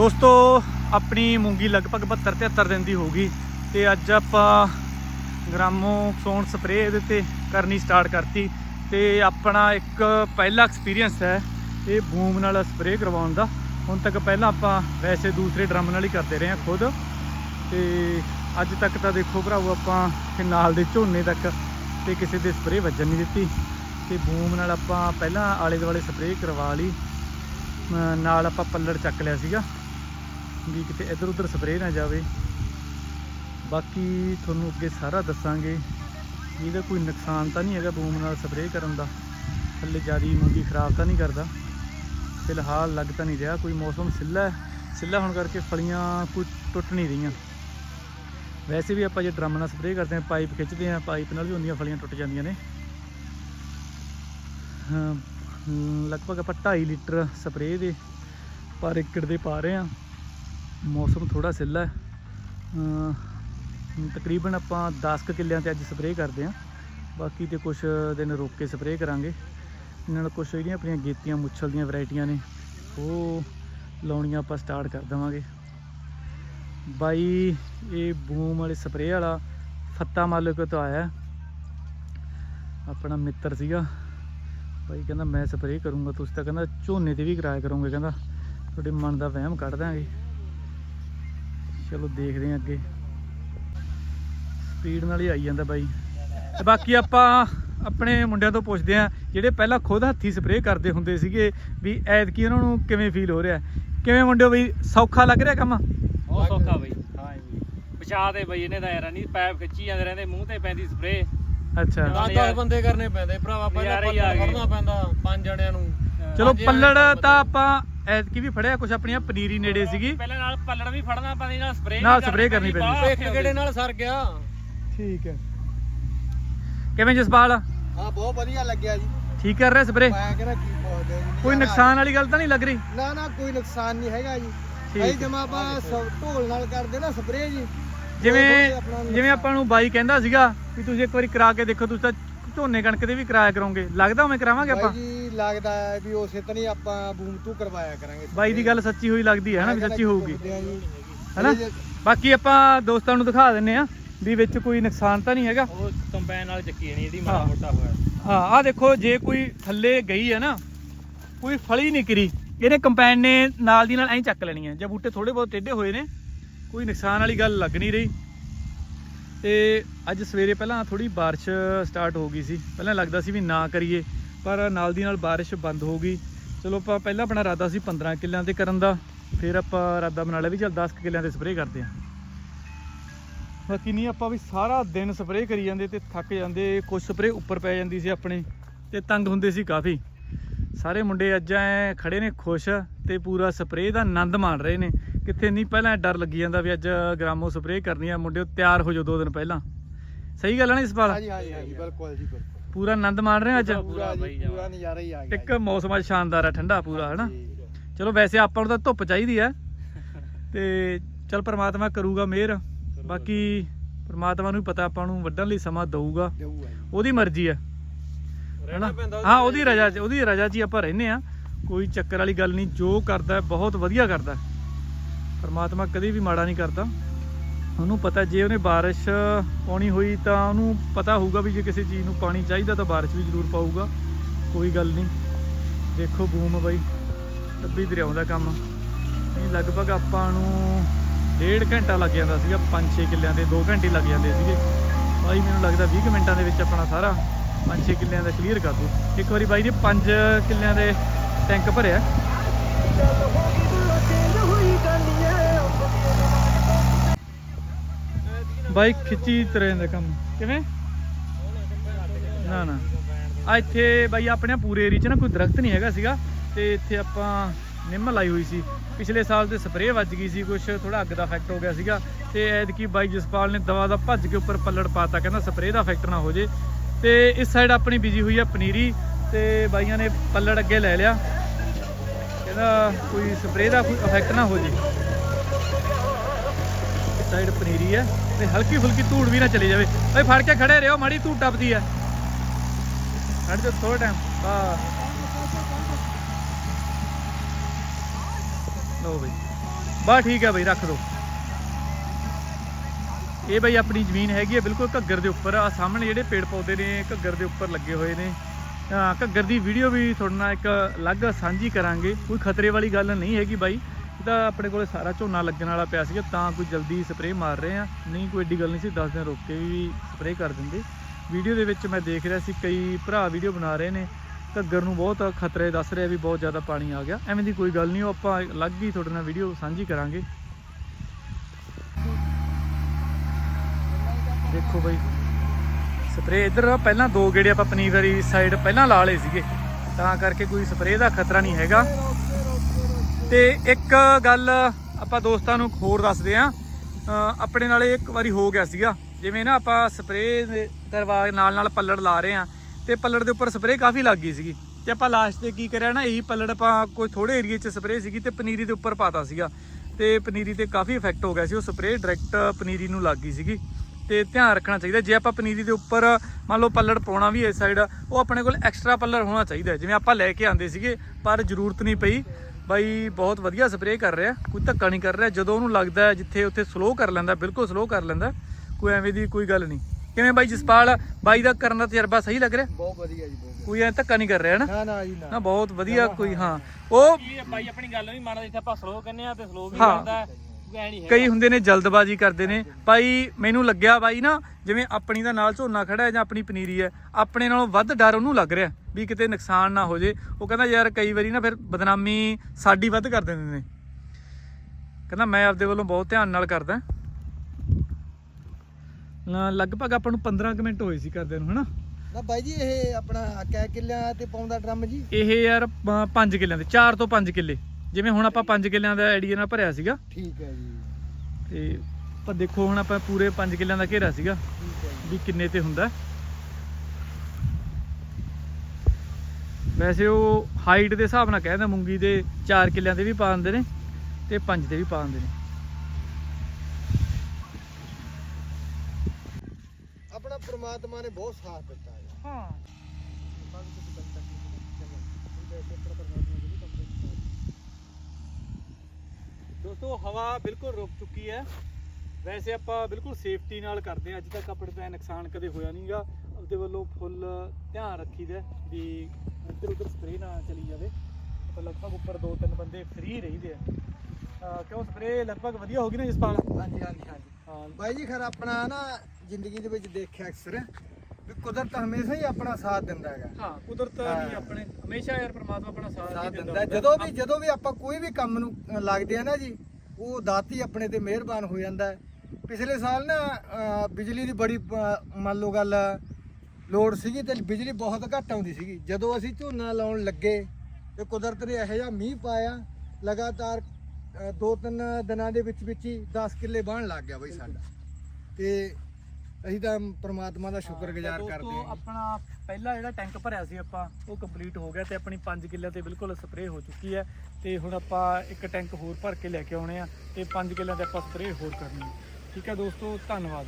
ਦੋਸਤੋ, ਆਪਣੀ ਮੂੰਗੀ ਲਗਭਗ 72 73 ਦਿਨ ਦੀ ਹੋ ਗਈ ਤੇ ਅੱਜ ਆਪਾਂ ਗ੍ਰਾਮੋ ਸੋਨ ਸਪਰੇਅ ਇਹਦੇ ਤੇ ਕਰਨੀ ਸਟਾਰਟ ਕਰਤੀ ਤੇ ਆਪਣਾ ਇੱਕ ਪਹਿਲਾ ਐਕਸਪੀਰੀਅੰਸ ਹੈ ਇਹ ਬੂਮ ਨਾਲ ਸਪਰੇਅ ਕਰਵਾਉਣ ਦਾ। ਹੁਣ ਤੱਕ ਪਹਿਲਾਂ ਆਪਾਂ ਵੈਸੇ ਦੂਸਰੇ ਡਰਮ ਨਾਲ ਹੀ ਕਰਦੇ ਰਹੇ ਹਾਂ ਖੁਦ ਤੇ ਅੱਜ ਤੱਕ ਤਾਂ ਦੇਖੋ ਭਰਾਓ ਆਪਾਂ ਕਿ ਨਾਲ ਦੇ ਝੋਨੇ ਤੱਕ ਤੇ ਕਿਸੇ ਦੇ ਸਪਰੇਅ ਵੱਜਣ ਨਹੀਂ ਦਿੱਤੀ ਤੇ ਬੂਮ ਨਾਲ ਆਪਾਂ ਪਹਿਲਾਂ ਆਲੇ ਦੁਆਲੇ ਸਪਰੇਅ ਕਰਵਾ ਲਈ। ਨਾਲ ਆਪਾਂ ਪੱਲੜ ਚੱਕ ਲਿਆ ਸੀਗਾ। ਵੀ ਕਿਤੇ ਇੱਧਰ ਉੱਧਰ ਸਪਰੇਅ ਨਾ ਜਾਵੇ। ਬਾਕੀ ਤੁਹਾਨੂੰ ਅੱਗੇ ਸਾਰਾ ਦੱਸਾਂਗੇ। ਵੀ ਇਹਦਾ ਕੋਈ ਨੁਕਸਾਨ ਤਾਂ ਨਹੀਂ ਹੈਗਾ ਬੂਮ ਨਾਲ ਸਪਰੇਅ ਕਰਨ ਦਾ। ਥੱਲੇ ਜਿਆਦੀ ਮੂੰਗੀ ਖਰਾਬ ਤਾਂ ਨਹੀਂ ਕਰਦਾ। ਫਿਲਹਾਲ ਲੱਗ ਤਾਂ ਨਹੀਂ ਰਿਹਾ। ਕੋਈ ਮੌਸਮ ਸਿੱਲਾ ਸਿੱਲਾ ਹੋਣ ਕਰਕੇ ਫਲੀਆਂ ਕੋਈ ਟੁੱਟ ਨਹੀਂ ਰਹੀਆਂ। ਵੈਸੇ ਵੀ ਆਪਾਂ ਜੇ ਡਰਮ ਨਾਲ ਸਪਰੇਅ ਕਰਦੇ ਹਾਂ, ਪਾਈਪ ਖਿੱਚਦੇ ਹਾਂ, ਪਾਈਪ ਨਾਲ ਵੀ ਹੁੰਦੀਆਂ ਫਲੀਆਂ ਟੁੱਟ ਜਾਂਦੀਆਂ ਨੇ। ਲਗਭਗ ਆਪਾਂ 2.5 ਲੀਟਰ ਸਪਰੇਅ ਦੇ ਪਰ ਏਕੜ ਦੇ ਪਾ ਰਹੇ ਹਾਂ। ਮੌਸਮ ਥੋੜਾ ਸਿੱਲਾ ਹੈ। ਤਕਰੀਬਨ ਆਪਾਂ 10 ਕੁ ਕਿੱਲਿਆਂ ਤੇ ਅੱਜ ਸਪਰੇਅ ਕਰਦੇ ਹਾਂ। ਬਾਕੀ ਤੇ ਕੁਝ ਦਿਨ ਰੋਕ ਕੇ ਸਪਰੇਅ ਕਰਾਂਗੇ। ਇਹਨਾਂ ਨਾਲ ਕੁਝ ਜਿਹੜੀਆਂ ਆਪਣੀਆਂ ਗੇਤੀਆਂ, ਮੁੱਛਲ ਦੀਆਂ ਵੈਰਾਈਟੀਆਂ ਨੇ, ਉਹ ਲਾਉਣੀਆਂ ਆਪਾਂ ਸਟਾਰਟ ਕਰ ਦੇਵਾਂਗੇ। ਬਾਈ, ਇਹ ਬੂਮ ਵਾਲੇ ਸਪਰੇਅ ਵਾਲਾ ਫੱਤਾ ਮਾਲਕ ਤੋਂ ਆਇਆ। ਆਪਣਾ ਮਿੱਤਰ ਸੀਗਾ। ਬਾਈ ਕਹਿੰਦਾ, ਮੈਂ ਸਪਰੇਅ ਕਰੂੰਗਾ, ਤੁਸੀਂ ਤਾਂ ਕਹਿੰਦਾ ਝੋਨੇ ਤੇ ਵੀ ਕਰਾਇਆ ਕਰੋਗੇ। ਕਹਿੰਦਾ, ਤੁਹਾਡੇ ਮਨ ਦਾ ਵਹਿਮ ਕੱਢ ਦਾਂਗੇ ਚਲੋ ਦੇਖਦੇ ਹਾਂ ਅੱਗੇ। ਸਪੀਡ ਨਾਲ ਹੀ ਆਈ ਜਾਂਦਾ ਬਾਈ। ਤੇ ਬਾਕੀ ਆਪਾਂ ਆਪਣੇ ਮੁੰਡਿਆਂ ਤੋਂ ਪੁੱਛਦੇ ਆ ਜਿਹੜੇ ਪਹਿਲਾਂ ਖੁਦ ਹੱਥੀ ਸਪਰੇਅ ਕਰਦੇ ਹੁੰਦੇ ਸੀਗੇ ਵੀ ਐਤਕੀ ਉਹਨਾਂ ਨੂੰ ਕਿਵੇਂ ਫੀਲ ਹੋ ਰਿਹਾ? ਕਿਵੇਂ ਮੁੰਡਿਓ ਬਈ ਸੌਖਾ ਲੱਗ ਰਿਹਾ ਕੰਮ? ਬਹੁਤ ਸੌਖਾ ਬਈ। ਹਾਂ ਜੀ। ਬਚਾ ਦੇ ਬਈ ਇਹਨੇ ਤਾਂ ਯਾਰ ਨਹੀਂ ਪੈਪ ਖਿੱਚੀ ਜਾਂਦੇ ਰਹਿੰਦੇ ਮੂੰਹ ਤੇ ਪੈਂਦੀ ਸਪਰੇ ਅੱਛਾ। ਹਾਂ। 10 ਬੰਦੇ ਕਰਨੇ ਪੈਂਦੇ ਭਰਾਵਾ ਪਹਿਲਾਂ ਆ ਪੱਲੜ। ਫੜਨਾ ਪੈਂਦਾ ਪੰਜ ਜਣਿਆਂ ਨੂੰ। ਚਲੋ ਪੱਲੜ ਤਾਂ ਆਪਾਂ ਐਤਕੀ ਵੀ ਫੜਿਆ ਕੁਝ ਆਪਣੀਆਂ ਪਨੀਰੀ ਨੇੜੇ ਸੀਗੀ। ਪਹਿਲਾਂ ਨਾਲ ਪੱਲੜ ਵੀ ਫੜਨਾ ਪੈਂਦੀ ਨਾਲ ਸਪਰੇ ਨਾਲ spray ਕਰਨੀ ਪੈਂਦੀ। ਇੱਕ ਗੇੜੇ ਨਾਲ ਸਰ ਗਿਆ। ਠੀਕ ਹੈ। ਕਿਵੇਂ ਜਸਪਾਲ? ਹਾਂ ਬਹੁਤ ਵਧੀਆ ਲੱਗਿਆ ਜੀ। ਠੀਕ ਕਰ ਰਿਹਾ ਸਪਰੇ ਮੈਂ ਕਹਿੰਦਾ ਕੀ ਬੋਲਦੇ ਹੋ। ਜੀ ਕੋਈ ਨੁਕਸਾਨ ਵਾਲੀ ਗੱਲ ਤਾਂ ਨਹੀਂ ਲੱਗ ਰਹੀ? ਨਾ ਨਾ ਕੋਈ ਨੁਕਸਾਨ ਨਹੀਂ ਹੈਗਾ ਜੀ। ਠੀਕ ਅਸੀਂ। ਜਮਾ ਆਪਾਂ ਸਭ ਢੋਲ ਨਾਲ ਕਰਦੇ ਨਾ ਸਪਰੇਅ ਜੀ। ਜਿਵੇਂ ਜਿਵੇਂ ਆਪਾਂ ਨੂੰ ਬਾਈ ਕਹਿੰਦਾ ਸੀਗਾ ਵੀ ਤੁਸੀਂ ਇੱਕ ਵਾਰੀ ਕਰਾ ਕੇ ਦੇਖੋ ਤੁਸੀਂ ਤਾਂ ਝੋਨੇ ਕਣਕ ਦੇ ਵੀ ਕਰਾਇਆ ਕਰੋਗੇ? ਲੱਗਦਾ ਉਵੇਂ ਕਰਾਵਾਂਗੇ ਆਪਾਂ? ਬਾਈ ਜੀ ਲੱਗਦਾ ਹੈ ਵੀ ਉਸੇ ਤਰ੍ਹਾਂ ਹੀ ਆਪਾਂ ਬੂਮ ਤੂੰ ਕਰਵਾਇਆ ਕਰਾਂਗੇ ਬਾਈ ਦੀ ਗੱਲ ਸੱਚੀ ਹੋਈ ਲੱਗਦੀ ਹੈ ਨਾ ਵੀ ਸੱਚੀ ਹੋਊਗੀ। ਹੈਨਾ? ਬਾਕੀ ਆਪਾਂ ਦੋਸਤਾਂ ਨੂੰ ਦਿਖਾ ਦਿੰਨੇ ਆ ਵੀ ਵਿੱਚ ਕੋਈ ਨੁਕਸਾਨ ਤਾਂ ਨਹੀਂ ਹੈਗਾ। ਉਹ ਕੰਬਾਈਨ ਨਾਲ ਚੱਕੀ ਜਾਣੀ ਇਹਦੀ। ਮਾੜਾ ਮੋਟਾ ਹੋਇਆ। ਹਾਂ ਆਹ ਦੇਖੋ ਜੇ ਕੋਈ ਥੱਲੇ ਗਈ ਹੈ ਨਾ ਕੋਈ ਫਲੀ ਨਹੀਂ ਕਰੀ ਇਹਨੇ ਕੰਪੈਨ ਨੇ ਨਾਲ ਦੀ ਨਾਲ ਐਂ ਚੱਕ ਲੈਣੀ ਹੈ। ਜੇ ਬੂਟੇ ਥੋੜੇ ਬਹੁਤ ਟੇਢੇ ਹੋਏ ਨੇ ਕੋਈ ਨੁਕਸਾਨ ਵਾਲੀ ਗੱਲ ਲੱਗ ਨਹੀਂ ਰਹੀ। ਤੇ ਅੱਜ ਸਵੇਰੇ ਪਹਿਲਾਂ ਥੋੜੀ ਬਾਰਿਸ਼ ਸਟਾਰਟ ਹੋ ਗਈ ਸੀ। ਪਹਿਲਾਂ ਲੱਗਦਾ ਸੀ ਵੀ ਨਾ ਕਰੀਏ, ਪਰ ਨਾਲ ਦੀ ਨਾਲ ਬਾਰਿਸ਼ ਬੰਦ ਹੋ ਗਈ। ਚਲੋ ਆਪਾਂ ਪਹਿਲਾਂ ਆਪਣਾ ਇਰਾਦਾ ਸੀ 15 ਕਿੱਲਿਆਂ ਤੇ ਕਰਨ ਦਾ, ਫਿਰ ਆਪਾਂ ਇਰਾਦਾ ਬਣਾ ਲਿਆ ਵੀ ਚਲ 10 ਕੁ ਕਿੱਲਿਆਂ ਤੇ ਸਪਰੇਅ ਕਰਦੇ ਹਾਂ। ਬਾਕੀ ਨਹੀਂ, ਆਪਾਂ ਵੀ ਸਾਰਾ ਦਿਨ ਸਪਰੇਅ ਕਰੀ ਜਾਂਦੇ ਤੇ ਥੱਕ ਜਾਂਦੇ ਕੁਝ ਸਪਰੇਅ ਉੱਪਰ ਪੈ ਜਾਂਦੀ ਸੀ ਆਪਣੇ, ਤੇ ਤੰਗ ਹੁੰਦੇ ਸੀ ਕਾਫੀ। ਸਾਰੇ ਮੁੰਡੇ ਅੱਜ ਐ ਖੜੇ ਨੇ ਖੁਸ਼ ਤੇ ਪੂਰਾ ਸਪਰੇਅ ਦਾ ਆਨੰਦ ਮਾਣ ਰਹੇ ਨੇ। ਕਿੱਥੇ ਨਹੀਂ ਪਹਿਲਾਂ ਡਰ ਲੱਗੀ ਜਾਂਦਾ ਵੀ ਅੱਜ ਗ੍ਰਾਮੋ ਸਪਰੇਅ ਕਰਨੀ ਆ ਮੁੰਡੇ ਤਿਆਰ ਹੋ ਜਾਓ ਦੋ ਦਿਨ ਪਹਿਲਾਂ। ਸਹੀ ਗੱਲ ਹੈ ਨਾ ਇਸਪਾਲ? ਹਾਂਜੀ ਹਾਂਜੀ ਹਾਂਜੀ ਬਿਲਕੁਲ ਜੀ ਬਿਲਕੁਲ। ਪੂਰਾ ਆਨੰਦ ਮਾਣ ਰਹੇ ਹੋ ਅੱਜ? ਪੂਰਾ ਬਾਈ ਜੀ। ਪੂਰਾ ਨਜ਼ਾਰਾ ਹੀ ਆ ਗਿਆ ਇੱਕ ਮੌਸਮ ਅੱਜ ਸ਼ਾਨਦਾਰ ਹੈ ਠੰਡਾ ਪੂਰਾ ਹਨਾ। ਚਲੋ ਵੈਸੇ ਆਪਾਂ ਨੂੰ ਤਾਂ ਧੁੱਪ ਚਾਹੀਦੀ ਹੈ ਤੇ ਚਲ ਪ੍ਰਮਾਤਮਾ ਕਰੂਗਾ ਮਿਹਰ। ਬਾਕੀ ਪ੍ਰਮਾਤਮਾ ਨੂੰ ਪਤਾ ਆਪਾਂ ਨੂੰ ਵੱਢਣ ਲਈ ਸਮਾਂ ਦਊਗਾ। ਉਹਦੀ ਮਰਜ਼ੀ ਹੈ ਹਨਾ? ਹਾਂ ਉਹਦੀ ਰਜਾ 'ਚ ਉਹਦੀ ਰਜਾ 'ਚ ਹੀ ਆਪਾਂ ਰਹਿੰਦੇ ਆ। ਕੋਈ ਚੱਕਰ ਵਾਲੀ ਗੱਲ ਨਹੀਂ ਜੋ ਕਰਦਾ ਬਹੁਤ ਵਧੀਆ ਕਰਦਾ। ਹੈ। ਪਰਮਾਤਮਾ ਕਦੇ ਵੀ ਮਾੜਾ ਨਹੀਂ ਕਰਦਾ। ਉਹਨੂੰ ਪਤਾ ਜੇ ਉਹਨੇ ਬਾਰਿਸ਼ ਪਾਉਣੀ ਹੋਈ ਤਾਂ ਉਹਨੂੰ ਪਤਾ ਹੋਊਗਾ ਵੀ ਜੇ ਕਿਸੇ ਚੀਜ਼ ਨੂੰ ਪਾਣੀ ਚਾਹੀਦਾ ਤਾਂ ਬਾਰਿਸ਼ ਵੀ ਜ਼ਰੂਰ ਪਾਊਗਾ। ਕੋਈ ਗੱਲ ਨਹੀਂ। ਦੇਖੋ ਬੂਮ ਬਾਈ ਲੱਭੀ ਦਰਿਆਉਂ ਦਾ ਕੰਮ। ਇਹ ਲਗਭਗ ਆਪਾਂ ਨੂੰ ਡੇਢ ਘੰਟਾ ਲੱਗ ਜਾਂਦਾ ਸੀਗਾ 5-6 ਕਿੱਲਿਆਂ ਦੇ 2 ਘੰਟੇ ਲੱਗ ਜਾਂਦੇ ਸੀਗੇ। ਬਾਈ, ਮੈਨੂੰ ਲੱਗਦਾ 20 ਕੁ ਮਿੰਟਾਂ ਦੇ ਵਿੱਚ ਆਪਣਾ ਸਾਰਾ 5-6 ਕਿੱਲਿਆਂ ਦਾ ਕਲੀਅਰ ਕਰ ਦੂ ਇੱਕ ਵਾਰੀ ਬਾਈ ਨੇ 5 ਕਿੱਲਿਆਂ ਦੇ ਟੈਂਕ ਭਰਿਆ। ਬਾਈ ਖਿੱਚੀ ਤਰ੍ਹਾਂ ਦਾ ਕੰਮ। ਕਿਵੇਂ? ਨਾ ਨਾ। ਆ ਇੱਥੇ ਬਾਈ ਆਪਣੇ ਪੂਰੇ ਏਰੀਆ 'ਚ ਨਾ ਕੋਈ ਦਰਖਤ ਨਹੀਂ ਹੈਗਾ ਸੀਗਾ ਤੇ ਇੱਥੇ ਆਪਾਂ ਨਿੰਮ ਲਾਈ ਹੋਈ ਸੀ। ਪਿਛਲੇ ਸਾਲ ਤੇ ਸਪਰੇਅ ਵੱਜ ਗਈ ਸੀ ਕੁਝ ਥੋੜਾ ਅੱਗ ਦਾ ਇਫੈਕਟ ਹੋ ਗਿਆ ਸੀਗਾ। ਤੇ ਐਤਕੀ ਬਾਈ ਜਸਪਾਲ ਨੇ ਦਵਾ ਦਾ ਭੱਜ ਕੇ ਉੱਪਰ ਪੱਲੜ ਪਾਤਾ ਕਹਿੰਦਾ ਸਪਰੇਅ ਦਾ ਇਫੈਕਟ ਨਾ ਹੋ ਜੇ। ਤੇ ਇਸ ਸਾਈਡ ਆਪਣੀ ਬਿਜ਼ੀ ਹੋਈ ਆ ਪਨੀਰੀ ਤੇ ਬਾਈਆਂ ਨੇ ਪੱਲੜ ਅੱਗੇ ਲੈ ਲਿਆ। ਕਹਿੰਦਾ ਕੋਈ ਸਪਰੇਅ ਦਾ ਕੋਈ ਇਫੈਕਟ ਨਾ ਹੋ ਜੇ। ਸਾਈਡ ਪਨੀਰੀ ਹੈ ਤੇ ਹਲਕੀ ਫੁਲਕੀ ਧੂੜ ਵੀ ਨਾ ਚਲੀ ਜਾਵੇ। ਓਏ ਫੜ ਕੇ ਖੜੇ ਰਹੋ, ਮਾੜੀ ਧੂੜ ਟੱਪਦੀ ਹੈ। ਖੜ ਜਾ ਥੋੜਾ ਟਾਈਮ ਬਾ ਲਓ ਬਈ, ਬਸ ਠੀਕ ਹੈ ਬਈ, ਰੱਖ ਦੋ। ਇਹ ਬਈ ਆਪਣੀ ਜ਼ਮੀਨ ਹੈਗੀ ਹੈ ਬਿਲਕੁਲ ਘੱਗਰ ਦੇ ਉੱਪਰ। ਆ ਸਾਹਮਣੇ ਜਿਹੜੇ ਪੇੜ ਪੌਦੇ ਨੇ, ਘੱਗਰ ਦੇ ਉੱਪਰ ਲੱਗੇ ਹੋਏ ਨੇ। ਘੱਗਰ ਦੀ ਵੀਡੀਓ ਵੀ ਤੁਹਾਡੇ ਨਾਲ ਇੱਕ ਅਲੱਗ ਸਾਂਝੀ ਕਰਾਂਗੇ। ਕੋਈ ਖਤਰੇ ਵਾਲੀ ਗੱਲ ਨਹੀਂ ਹੈਗੀ ਬਾਈ। ਇਹਦਾ ਆਪਣੇ ਕੋਲੇ ਸਾਰਾ ਝੋਨਾ ਲੱਗਣ ਵਾਲਾ ਪਿਆ ਸੀਗਾ, ਤਾਂ ਕੋਈ ਜਲਦੀ ਸਪਰੇਅ ਮਾਰ ਰਹੇ ਆ। ਨਹੀਂ, ਕੋਈ ਏਡੀ ਗੱਲ ਨਹੀਂ ਸੀ 10 ਦਿਨ ਰੁਕ ਕੇ ਵੀ ਸਪਰੇਅ ਕਰ ਦਿੰਦੇ। ਵੀਡੀਓ ਦੇ ਵਿੱਚ ਮੈਂ ਦੇਖ ਰਿਹਾ ਸੀ, ਕਈ ਭਰਾ ਵੀਡੀਓ ਬਣਾ ਰਹੇ ਨੇ। ਘੱਗਰ ਨੂੰ ਬਹੁਤ ਖਤਰੇ ਦੱਸ ਰਿਹਾ ਵੀ ਬਹੁਤ ਜ਼ਿਆਦਾ ਪਾਣੀ ਆ ਗਿਆ। ਐਵੇਂ ਦੀ ਕੋਈ ਗੱਲ ਨਹੀਂ, ਉਹ ਆਪਾਂ ਅਲੱਗ ਹੀ ਤੁਹਾਡੇ ਨਾਲ ਵੀਡੀਓ ਸਾਂਝੀ ਕਰਾਂਗੇ। ਦੇਖੋ ਬਈ ਸਪਰੇਅ ਇੱਧਰ ਪਹਿਲਾਂ ਦੋ ਗੇੜੇ ਆਪਾਂ ਪਨੀਰ ਵਾਲੀ ਸਾਈਡ ਪਹਿਲਾਂ ਲਾ ਲਏ ਸੀਗੇ। ਤਾਂ ਕਰਕੇ ਕੋਈ ਸਪਰੇਅ ਦਾ ਖਤਰਾ ਨਹੀਂ ਹੈਗਾ। ਤੇ ਇੱਕ ਗੱਲ ਆਪਾਂ ਦੋਸਤਾਂ ਨੂੰ ਹੋਰ ਦੱਸਦੇ ਆ। ਆਪਣੇ ਨਾਲ ਇੱਕ ਵਾਰੀ ਹੋ ਗਿਆ ਸੀਗਾ। ਜਿਵੇਂ ਨਾ ਆਪਾਂ ਸਪਰੇਅ ਕਰਵਾ ਨਾਲ ਨਾਲ ਪੱਲੜ ਲਾ ਰਹੇ ਆ ਤੇ ਪੱਲੜ ਦੇ ਉੱਪਰ ਸਪਰੇਅ ਕਾਫੀ ਲੱਗ ਗਈ ਸੀਗੀ। ਤੇ ਆਪਾਂ ਲਾਸਟ ਤੇ ਕੀ ਕਰਿਆ ਨਾ, ਇਹੀ ਪੱਲੜ ਆਪਾਂ ਕੋਈ ਥੋੜੇ ਏਰੀਏ 'ਚ ਸਪਰੇਅ ਸੀਗੀ ਤੇ ਪਨੀਰੀ ਦੇ ਉੱਪਰ ਪਾਤਾ ਸੀਗਾ। ਤੇ ਪਨੀਰੀ ਤੇ ਕਾਫੀ ਇਫੈਕਟ ਹੋ ਗਿਆ ਸੀ। ਉਹ ਸਪਰੇਅ ਡਾਇਰੈਕਟ ਪਨੀਰੀ ਨੂੰ ਲੱਗ ਗਈ ਸੀਗੀ। ਤੇ ਧਿਆਨ ਰੱਖਣਾ ਚਾਹੀਦਾ, ਜੇ ਆਪਾਂ ਪਨੀਰੀ ਦੇ ਉੱਪਰ ਮੰਨ ਲਓ ਪੱਲੜ ਪਾਉਣਾ ਵੀ ਇਸ ਸਾਈਡ ਉਹ ਆਪਣੇ ਕੋਲ ਐਕਸਟਰਾ ਪੱਲੜ ਹੋਣਾ ਚਾਹੀਦਾ ਜਿਵੇਂ ਆਪਾਂ ਲੈ ਕੇ ਆਂਦੇ ਸੀਗੇ, ਪਰ ਜ਼ਰੂਰਤ ਨਹੀਂ ਪਈ। ਬਾਈ ਬਹੁਤ ਵਧੀਆ ਸਪਰੇਅ ਕਰ ਰਿਹਾ ਕੋਈ ਧੱਕਾ ਨਹੀਂ ਕਰ ਰਿਹਾ ਜਦੋਂ ਉਹਨੂੰ ਲੱਗਦਾ ਹੈ ਜਿੱਥੇ ਉੱਥੇ ਸਲੋ ਕਰ ਲੈਂਦਾ ਬਿਲਕੁਲ ਸਲੋ ਕਰ ਲੈਂਦਾ ਕੋਈ ਐਵੇਂ ਦੀ ਕੋਈ ਗੱਲ ਨਹੀਂ। ਕਿਵੇਂ ਬਾਈ ਜਸਪਾਲ ਬਾਈ ਦਾ ਕਰਨ ਦਾ ਤਜਰਬਾ ਸਹੀ ਲੱਗ ਰਿਹਾ? ਬਹੁਤ ਵਧੀਆ ਜੀ ਬਹੁਤ ਕੋਈ ਐ ਧੱਕਾ ਨਹੀਂ ਕਰ ਰਿਹਾ ਨਾ? ਨਾ ਨਾ ਜੀ ਨਾ। ਨਾ ਬਹੁਤ ਵਧੀਆ ਕੋਈ ਹਾਂ। ਉਹ ਬਾਈ ਆਪਣੀ ਗੱਲ ਨਹੀਂ ਮੰਨਦਾ ਜਿੱਥੇ ਆਪਾਂ ਸਲੋ ਕਹਿੰਦੇ ਆ ਤੇ ਸਲੋ ਵੀ। ਕਰਦਾ ਕਈ ਹੁੰਦੇ ਨੇ ਜਲਦਬਾਜ਼ੀ ਕਰਦੇ ਨੇ। ਭਾਈ ਮੈਨੂੰ ਲੱਗਿਆ ਬਾਈ ਨਾ ਜਿਵੇਂ ਆਪਣੀ ਦਾ ਨਾਲ ਝੋਨਾ ਖੜਾ ਹੈ ਜਾਂ ਆਪਣੀ ਪਨੀਰੀ ਹੈ ਆਪਣੇ ਨਾਲੋਂ ਵੱਧ ਡਰ ਉਹਨੂੰ ਲੱਗ ਰਿਹਾ ਵੀ ਕਿਤੇ ਨੁਕਸਾਨ ਨਾ ਹੋ ਜੇ। ਉਹ ਕਹਿੰਦਾ ਯਾਰ ਕਈ ਵਾਰੀ ਨਾ ਫਿਰ ਬਦਨਾਮੀ ਸਾਡੀ ਵੱਧ ਕਰ ਦਿੰਦੇ ਨੇ। ਕਹਿੰਦਾ ਮੈਂ ਆਪਦੇ ਵੱਲੋਂ ਬਹੁਤ ਧਿਆਨ ਨਾਲ ਕਰਦਾ। ਨਾ ਲਗਭਗ ਆਪਾਂ ਨੂੰ 15 ਕੁ ਮਿੰਟ ਹੋਏ ਸੀ ਕਰਦੇ ਨੂੰ ਹਨਾ? ਨਾ ਬਾਈ ਜੀ ਇਹ ਆਪਣਾ ਕੈ ਕਿੱਲਿਆਂ ਤੇ ਪਾਉਂਦਾ ਡਰਮ ਜੀ? ਇਹ ਯਾਰ 5 ਕਿੱਲਿਆਂ ਦੇ 4 ਤੋਂ 5 ਕਿੱਲੇ। ਜਿਵੇਂ ਹੁਣ ਆਪਾਂ 5 ਕਿੱਲਿਆਂ ਦਾ ਆਈਡੀਆ ਨਾਲ ਭਰਿਆ ਸੀਗਾ ਠੀਕ ਹੈ ਜੀ। ਤੇ ਆਪਾਂ ਦੇਖੋ ਹੁਣ ਆਪਾਂ ਪੂਰੇ 5 ਕਿੱਲਿਆਂ ਦਾ ਘੇਰਾ ਸੀਗਾ ਠੀਕ ਹੈ ਜੀ। ਵੀ ਕਿੰਨੇ ਤੇ ਹੁੰਦਾ। ਵੈਸੇ ਉਹ ਹਾਈਟ ਦੇ ਹਿਸਾਬ ਨਾਲ ਕਹਿੰਦਾ ਮੂੰਗੀ ਦੇ 4 ਕਿੱਲਿਆਂ ਦੇ ਵੀ ਪਾ ਦਿੰਦੇ ਨੇ ਤੇ 5 ਦੇ ਵੀ ਪਾ ਦਿੰਦੇ ਨੇ। ਆਪਣਾ ਪ੍ਰਮਾਤਮਾ ਨੇ ਬਹੁਤ ਸਾਥ ਦਿੱਤਾ ਹੈ। ਹਾਂ। ਦੋਸਤੋ ਹਵਾ ਬਿਲਕੁਲ ਰੁਕ ਚੁੱਕੀ ਹੈ। ਵੈਸੇ ਆਪਾਂ ਬਿਲਕੁਲ ਸੇਫਟੀ ਨਾਲ ਕਰਦੇ ਹਾਂ। ਅੱਜ ਤੱਕ ਆਪਣੇ ਤੋਂ ਇਹ ਨੁਕਸਾਨ ਕਦੇ ਹੋਇਆ ਨਹੀਂਗਾ ਆਪਦੇ ਵੱਲੋਂ ਫੁੱਲ ਧਿਆਨ ਰੱਖੀਦਾ ਵੀ ਇੱਧਰ ਉੱਧਰ ਸਪਰੇਅ ਨਾ ਚਲੀ ਜਾਵੇ। ਆਪਾਂ ਲਗਭਗ ਉੱਪਰ ਦੋ ਤਿੰਨ ਬੰਦੇ ਫ੍ਰੀ ਰਹੀਦੇ ਆ। ਕਿਉਂ ਸਪਰੇਅ ਲਗਭਗ ਵਧੀਆ ਹੋ ਗਈ ਨਾ ਜਸਪਾਲ? ਹਾਂਜੀ ਹਾਂਜੀ ਹਾਂਜੀ। ਹਾਂ। ਬਾਈ ਜੀ ਖਰ ਆਪਣਾ ਨਾ ਜ਼ਿੰਦਗੀ ਦੇ ਵਿੱਚ ਦੇਖਿਆ ਅਕਸਰ। ਵੀ ਕੁਦਰਤ ਹਮੇਸ਼ਾ ਹੀ ਆਪਣਾ ਸਾਥ ਦਿੰਦਾ ਹੈਗਾ। ਹਾਂ ਕੁਦਰਤ ਹਾਂ। ਵੀ ਆਪਣੇ ਹਮੇਸ਼ਾ ਯਾਰ ਪ੍ਰਮਾਤਮਾ ਆਪਣਾ ਸਾਥ ਸਾਥ ਹੀ ਦਿੰਦਾ ਹੁੰਦਾ। ਜਦੋਂ ਵੀ ਜਦੋਂ ਵੀ ਆਪਾਂ ਕੋਈ ਵੀ ਕੰਮ ਨੂੰ ਅ, ਲੱਗਦੇ ਆ ਨਾ ਜੀ ਉਹ ਦਾਤੀ ਆਪਣੇ ਤੇ ਮਿਹਰਬਾਨ ਹੋ ਜਾਂਦਾ ਹੈ। ਪਿਛਲੇ ਸਾਲ ਨਾ ਅ, ਬਿਜਲੀ ਦੀ ਬੜੀ ਅ, ਮੰਨ ਲਓ ਗੱਲ ਲੋੜ ਸੀਗੀ ਤੇ ਬਿਜਲੀ ਬਹੁਤ ਘੱਟ ਆਉਂਦੀ ਸੀਗੀ। ਜਦੋਂ ਅਸੀਂ ਝੋਨਾ ਲਾਉਣ ਲੱਗੇ ਤੇ ਕੁਦਰਤ ਨੇ ਇਹੋ ਜਿਹਾ ਮੀਂਹ ਪਾਇਆ ਲਗਾਤਾਰ ਅ, ਦੋ ਤਿੰਨ ਦਿਨਾਂ ਦੇ ਵਿੱਚ ਵਿੱਚ ਹੀ 10 ਕਿੱਲੇ ਬਾਣ ਲੱਗ ਗਿਆ ਬਈ ਸਾਡਾ। ਤੇ ਅਸੀਂ ਤਾਂ ਪ੍ਰਮਾਤਮਾ ਦਾ ਸ਼ੁਕਰਗੁਜ਼ਾਰ ਕਰਦੇ ਹਾਂ ਆਪਣਾ ਪਹਿਲਾ ਜਿਹੜਾ ਟੈਂਕ ਭਰਿਆ ਸੀ ਆਪਾਂ ਉਹ ਕੰਪਲੀਟ ਹੋ ਗਿਆ ਤੇ ਆਪਣੀ 5 ਕਿੱਲਿਆਂ ਤੇ ਬਿਲਕੁਲ ਸਪਰੇਅ ਹੋ ਚੁੱਕੀ ਹੈ। ਤੇ ਹੁਣ ਆਪਾਂ ਇੱਕ ਟੈਂਕ ਹੋਰ ਭਰ ਕੇ ਲੈ ਕੇ ਆਉਣੇ ਆ ਤੇ 5 ਕਿੱਲਿਆਂ ਤੇ ਆਪਾਂ ਸਪਰੇਅ ਹੋਰ ਕਰਨੀ ਹੈ। ਠੀਕ ਹੈ ਦੋਸਤੋ ਧੰਨਵਾਦ।